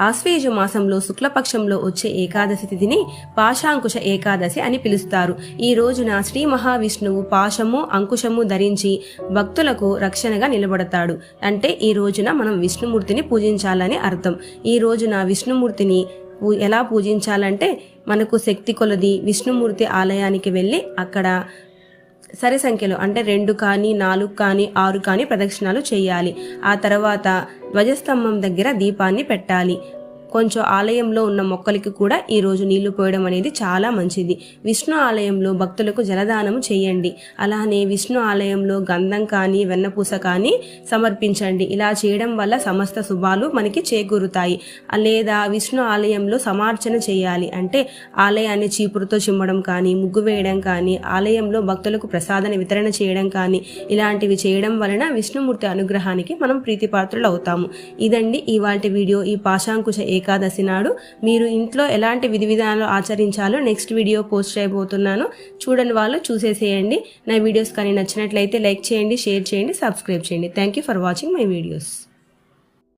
ఆశ్వేజ మాసంలో శుక్లపక్షంలో వచ్చే ఏకాదశి తిథిని పాశాంకుశ ఏకాదశి అని పిలుస్తారు. ఈ రోజున శ్రీ మహావిష్ణువు పాశము అంకుశము ధరించి భక్తులకు రక్షణగా నిలబడతాడు. అంటే ఈ రోజున మనం విష్ణుమూర్తిని పూజించాలని అర్థం. ఈ రోజున విష్ణుమూర్తిని పూ- ఎలా పూజించాలంటే మనకు శక్తి కొలది విష్ణుమూర్తి ఆలయానికి వెళ్ళి అక్కడ సరి సంఖ్యలో అంటే రెండు కానీ నాలుగు కానీ ఆరు కానీ ప్రదక్షిణాలు చేయాలి. ఆ తర్వాత ధ్వజస్తంభం దగ్గర దీపాన్ని పెట్టాలి. కొంచెం ఆలయంలో ఉన్న మొక్కలకి కూడా ఈ రోజు నీళ్ళు పోయడం అనేది చాలా మంచిది. విష్ణు ఆలయంలో భక్తులకు జలదానము చేయండి. అలానే విష్ణు ఆలయంలో గంధం కానీ వెన్నపూస కానీ సమర్పించండి. ఇలా చేయడం వల్ల సమస్త శుభాలు మనకి చేకూరుతాయి. లేదా విష్ణు ఆలయంలో సమార్చన చేయాలి. అంటే ఆలయాన్ని చీపురుతో చిమ్మడం కానీ ముగ్గు వేయడం కానీ ఆలయంలో భక్తులకు ప్రసాదాన్ని వితరణ చేయడం కానీ ఇలాంటివి చేయడం వలన విష్ణుమూర్తి అనుగ్రహానికి మనం ప్రీతిపాత్రులు అవుతాము ఇదండి ఇవాటి వీడియో. ఈ పాశాంకుశ ఏకాదశి నాడు మీరు ఇంట్లో ఎలాంటి విధి విధానాలు ఆచరించాలో నెక్స్ట్ వీడియో పోస్ట్ చేయబోతున్నాను. చూడని వాళ్ళు చూసేసేయండి. నా వీడియోస్ కానీ నచ్చినట్లయితే లైక్ చేయండి షేర్ చేయండి సబ్స్క్రైబ్ చేయండి. Thank you for watching my videos